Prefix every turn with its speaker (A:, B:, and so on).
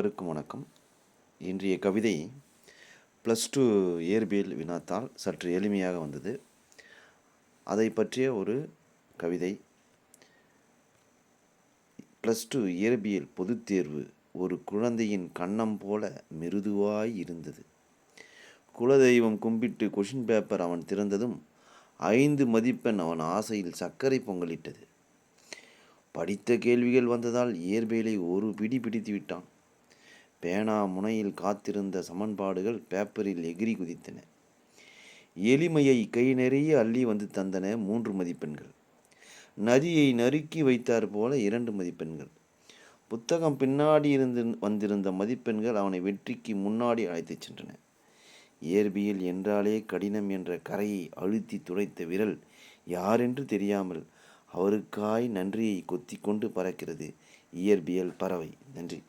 A: அனைவருக்கும் வணக்கம். இன்றைய கவிதை ப்ளஸ் டூ இயற்பியல் வினாத்தால் சற்று எளிமையாக வந்தது. அதை பற்றிய ஒரு கவிதை. ப்ளஸ் டூ இயற்பியல் பொதுத் தேர்வு ஒரு குழந்தையின் கன்னம் போல மிருதுவாய் இருந்தது. குலதெய்வம் கும்பிட்டு கொஷின் பேப்பர் அவன் திறந்ததும் ஐந்து மதிப்பெண் அவன் ஆசையில் சர்க்கரை பொங்கலிட்டது. படித்த கேள்விகள் வந்ததால் இயற்பியலை ஒரு பிடி பிடித்து விட்டான். பேனா முனையில் காத்திருந்த சமன்பாடுகள் பேப்பரில் எகிரி குதித்தன. எளிமையை கை நிறைய அள்ளி வந்து தந்தன மூன்று மதிப்பெண்கள். நதியை நறுக்கி வைத்தார் போல இரண்டு மதிப்பெண்கள். புத்தகம் பின்னாடி இருந்து வந்திருந்த மதிப்பெண்கள் அவனை வெற்றிக்கு முன்னாடி அழைத்துச் சென்றன. இயற்பியல் என்றாலே கடினம் என்ற கரையை அழுத்தி துடைத்த விரல் யாரென்று தெரியாமல் அவருக்காய் நன்றியை கொத்தி கொண்டு பறக்கிறது. இயற்பியல் பறவை. நன்றி.